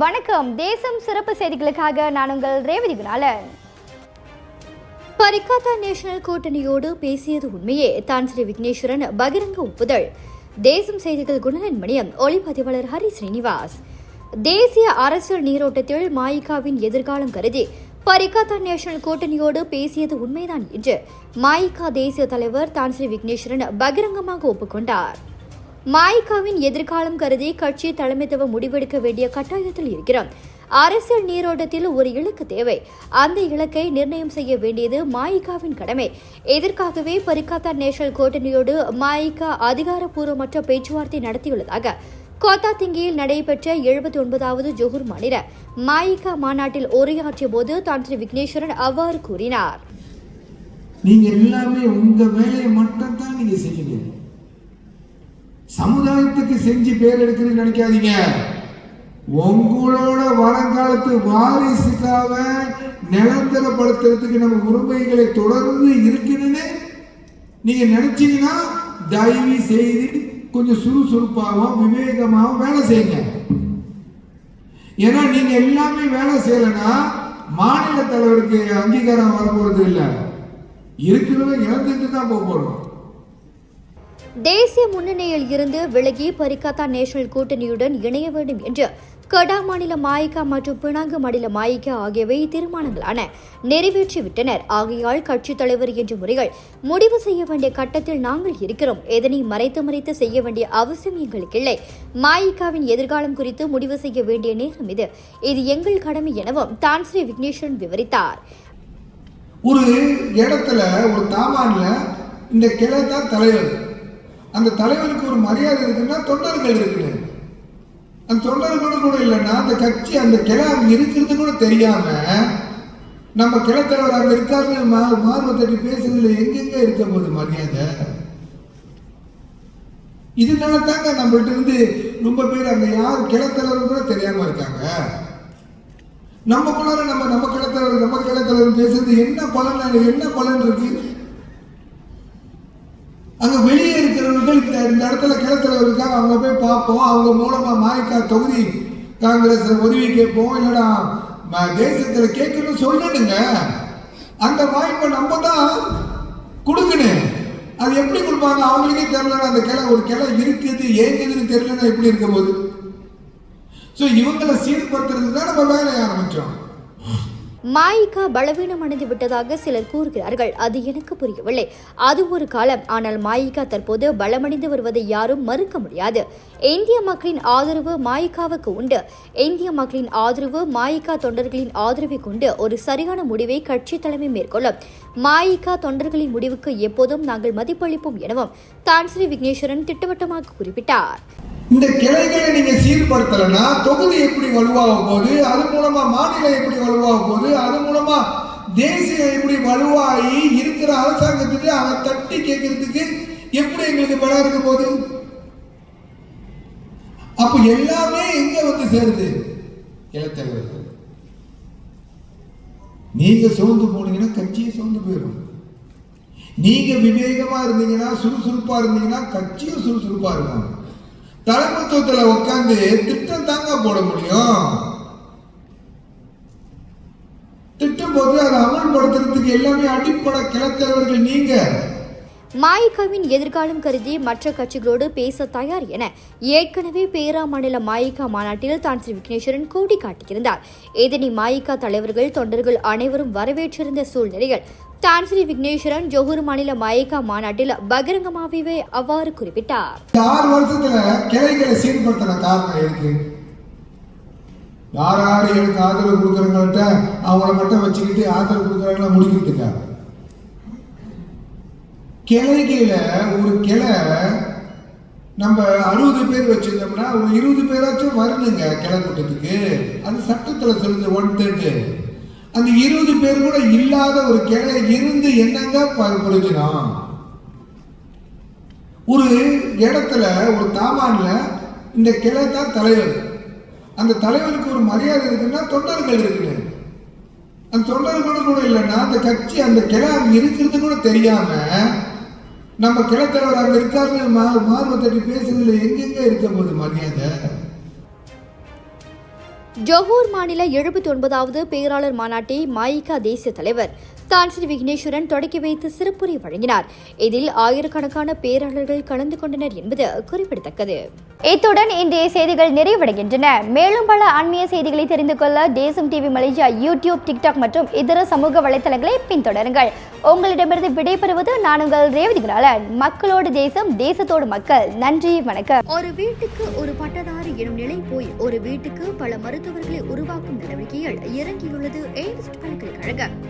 வணக்கம். தேசம் சிறப்பு செய்திகளுக்காக நான் உங்கள் ரேவதி குணாலன். பரிகாத்தா நேஷனல் கூட்டணியோடு பேசியது உண்மையே. தான் ஸ்ரீ விக்னேஸ்வரன் பகிரங்க ஒப்புதல். தேசம் செய்திகள் குணலன் மணியம். ஒளிப்பதிவாளர் ஹரி ஸ்ரீனிவாஸ். தேசிய அரசியல் நீரோட்டத்தில் மாயிகாவின் எதிர்காலம் கருதி பரிகாத்தா நேஷனல் கூட்டணியோடு பேசியது உண்மைதான் என்று மாயிகா தேசிய தலைவர் தான் ஸ்ரீ விக்னேஸ்வரன் பகிரங்கமாக ஒப்புக்கொண்டார். மாயிகாவின் எதிர்காலம் கருதி கட்சி தலைமைத்துவம் முடிவெடுக்க வேண்டிய கட்டாயத்தில் இருக்கிறோம். அரசியல் நீரோட்டத்தில் ஒரு இலக்கு தேவை. அந்த இலக்கை நிர்ணயம் செய்ய வேண்டியது மாயிகாவின் கடமை. இதற்காகவே பரிகாத்தா நேஷனல் கூட்டணியோடு மாயிகா அதிகாரப்பூர்வமற்ற பேச்சுவார்த்தை நடத்தியுள்ளதாக கோத்தா திங்கியில் நடைபெற்ற எழுபத்தி ஒன்பதாவது ஜொஹூர் மாநில மாயிகா மாநாட்டில் உரையாற்றிய போது தான் ஸ்ரீ விக்னேஸ்வரன் அவ்வாறு கூறினார். நீங்க எல்லாமே உங்க வேலையை மட்டும் தான் நீங்க செய்யணும் சமுதாயத்துக்கு செஞ்சு பேர் எடுக்கணும்னு நினைக்காதீங்க. உங்களோட வருங்காலத்து வாரிசுக்காக நிரந்தரப்படுத்துறதுக்கு நம்ம உரிமைகளை தொடர்ந்து இருக்குன்னு நீங்க நினைச்சீங்கன்னா தயவு செய்து கொஞ்சம் சுறுசுறுப்பாகவும் விவேகமாகவும் வேலை செய்யுங்க. ஏன்னா நீங்க எல்லாமே வேலை செய்யலைன்னா மாநில தலைவருக்கு அங்கீகாரம் வரப்போறது இல்லை இருக்கிறவங்க இழந்துட்டு தான் போக போறோம். தேசிய முன்னணியில் இருந்து விலகி பரிகாத்தா நேஷனல் கூட்டணியுடன் இணைய வேண்டும் என்று கடா மாநில மாயிகா மற்றும் பினாங்கு மாநில மாயிகா ஆகியவை தீர்மானங்களான நிறைவேற்றிவிட்டனர். ஆகையால் கட்சித் தலைவர் என்ற முறைகள் முடிவு செய்ய வேண்டிய கட்டத்தில் நாங்கள் இருக்கிறோம். எதனை மறைத்து மறைத்து செய்ய வேண்டிய அவசியம் எங்களுக்கு இல்லை. மாயிகாவின் எதிர்காலம் குறித்து முடிவு செய்ய வேண்டிய நேரம் இது. இது எங்கள் கடமை எனவும் தான் ஸ்ரீ விக்னேஸ்வரன் விவரித்தார். ஒரு இடத்துல ஒரு தாமான்ல இந்த கிளை தான் தலைவர். அந்த தலைவருக்கு ஒரு மரியாதை இருக்குன்னா தொண்டர்கள் இருக்குது அந்த தொண்டர்கள் கூட இல்லைன்னா அந்த கட்சி அந்த கிளை அங்கே இருக்கிறது கூட தெரியாம நம்ம கிளை அங்கே இருக்காரு இருக்காருன்னு மா மார்பை தட்டி பேசுறதுல எங்கெங்க இருக்க போது மரியாதை? இதனால தாங்க நம்மள்ட்ட இருந்து ரொம்ப பேர் அங்க யார் கிளத்தலைவர் கூட தெரியாம இருக்காங்க. நமக்குள்ளார நம்ம நம்ம கிளத்தலைவர் நம்ம கிளத்தலைவர் பேசுறது என்ன பலன் என்ன பலன் இருக்கு அங்க வெளியே இந்த இந்த இடத்துல கிளத்தலைவர் இருக்காங்க அவங்க போய் பார்ப்போம். அவங்க மூலமா மாய்க்கா தொகுதி காங்கிரஸ் உதவி கேட்போம். இல்லடா தேசத்தில் தேசத்துல கேட்கணும் சொல்லணுங்க. அந்த வாய்ப்பை நம்ம தான் கொடுக்கணும். அது எப்படி கொடுப்பாங்க? அவங்களுக்கே தெரியலன்னா அந்த கிளை ஒரு கிளை இருக்குது ஏங்குதுன்னு தெரியலன்னா எப்படி இருக்கும் போது ஸோ இவங்களை சீர்படுத்துறதுக்கு தான் நம்ம வேலையை ஆரம்பித்தோம் மாயிகா பலவீனம் அடைந்து விட்டதாக சிலர் கூறுகிறார்கள். அது எனக்கு புரியவில்லை. அது ஒரு காலம். ஆனால் மாயிகா தற்போது பலமடைந்து வருவதை யாரும் மறுக்க முடியாது. இந்திய மக்களின் ஆதரவு மாயிகாவுக்கு உண்டு. இந்திய மக்களின் ஆதரவு மாயிகா தொண்டர்களின் ஆதரவை கொண்டு ஒரு சரியான முடிவை கட்சி தலைமை மேற்கொள்ளும். மாயிகா தொண்டர்களின் முடிவுக்கு எப்போதும் நாங்கள் மதிப்பளிப்போம் எனவும் தான் ஸ்ரீ விக்னேஸ்வரன் திட்டவட்டமாக குறிப்பிட்டார். இந்த கிளைகளை நீங்க சீர்படுத்தலைன்னா தொகுதி எப்படி வலுவாக போகுது அது மூலமா மாநிலம் எப்படி வலுவாக போகுது அது மூலமா தேசியம் எப்படி வலுவாகி இருக்கிற அரசாங்கத்துக்கு அதை தட்டி கேட்கறதுக்கு எப்படி எங்களுக்கு பலம் இருக்க போகுது? அப்ப எல்லாமே எங்க வந்து சேருது? இளத்தலைவர்கள் நீங்க சோர்ந்து போனீங்கன்னா கட்சியை சோர்ந்து போயிடும். நீங்க விவேகமா இருந்தீங்கன்னா சுறுசுறுப்பா இருந்தீங்கன்னா கட்சியும் சுறுசுறுப்பா இருக்கும். தலைமத்துவத்தில் உட்காந்து திட்டம் தாங்க போட முடியும். திட்டம் போது அதை அமல்படுத்துறதுக்கு எல்லாமே அடிப்படை கிளத்தலைவர்கள் நீங்க. மாயிகாவின் எதிர்காலம் கருதி மற்ற கட்சிகளோடு பேச தயார் என ஏற்கனவே பேரா மாநில மாயிகா மாநாட்டில் தான் ஸ்ரீ விக்னேஸ்வரன் கோடி காட்டியிருந்தார் இதனை மாயிகா தலைவர்கள் தொண்டர்கள் அனைவரும் வரவேற்றிருந்த சூழ்நிலையில் தான் ஸ்ரீ விக்னேஸ்வரன் ஜோஹூர் மாநில மாயிகா மாநாட்டில் பகிரங்கமாகவே அவ்வாறு குறிப்பிட்டார். ஆறு வருஷத்துல கிளைகளை சீர்படுத்தின காரணம் இருக்கு யார் யார் எனக்கு ஆதரவு கொடுக்குறவங்கள்ட்ட அவங்கள மட்டும் வச்சுக்கிட்டு ஆதரவு கொடுக்குறாங்களா முடிக்கிட்டு இருக்காங்க. கிளைகையில் ஒரு கிளை நம்ம அறுபது பேர் வச்சுருந்தோம்னா ஒரு இருபது பேராச்சும் வரணுங்க கிளை கூட்டத்துக்கு. அது சட்டத்தில் சொல்லுது ஒன் தேர்ட்டு அந்த இருபது பேர் கூட இல்லாத ஒரு கிளை இருந்து என்னங்க ப- பிரயோஜனம் ஒரு இடத்துல ஒரு தாமான்ல இந்த கிளை தான் தலைவர். அந்த தலைவருக்கு ஒரு மரியாதை இருக்குன்னா தொண்டர்கள் இருக்குது அந்த தொண்டர்கள் கூட இல்லைன்னா அந்த கட்சி அந்த கிளை அங்கே இருக்கிறது கூட தெரியாமல் நம்ம கிளைத்தலைவர் அங்க இருக்காருன்னு மா- மார்பை தட்டி பேசுறதுல எங்கெங்க இருக்க போகுது மரியாதை? ஜொஹூர் மாநில எழுபத்தி ஒன்பதாவது பேராளர் மாநாட்டை மாயிகா தேசிய தலைவர் தான் ஸ்ரீ விக்னேஸ்வரன் தொடக்கி வைத்து சிறப்புரை வழங்கினார். இதில் ஆயிரக்கணக்கான பேராளர்கள் கலந்து கொண்டனர் என்பது குறிப்பிடத்தக்கது. இத்துடன் இன்றைய செய்திகள் நிறைவடைகின்றன. மேலும் பல ஆன்மீக செய்திகளை தெரிந்து கொள்ள தேசம் டிவி மலேசியா யூடியூப் டிக்டாக் மற்றும் இதர சமூக வலைத்தளங்களை பின்தொடருங்கள். உங்களிடமிருந்து விடைபெறுவது நான் உங்கள் ரேவதி குணாலன் மக்களோடு தேசம் தேசத்தோடு மக்கள். நன்றி வணக்கம். ஒரு வீட்டுக்கு ஒரு பட்டதாரி எனும் நிலை போய் ஒரு வீட்டுக்கு பல மருத்துவர்களை உருவாக்கும் நடவடிக்கையில் இறங்கியுள்ளது. எய்ம்ஸ் பல்கலைக்கழகம்.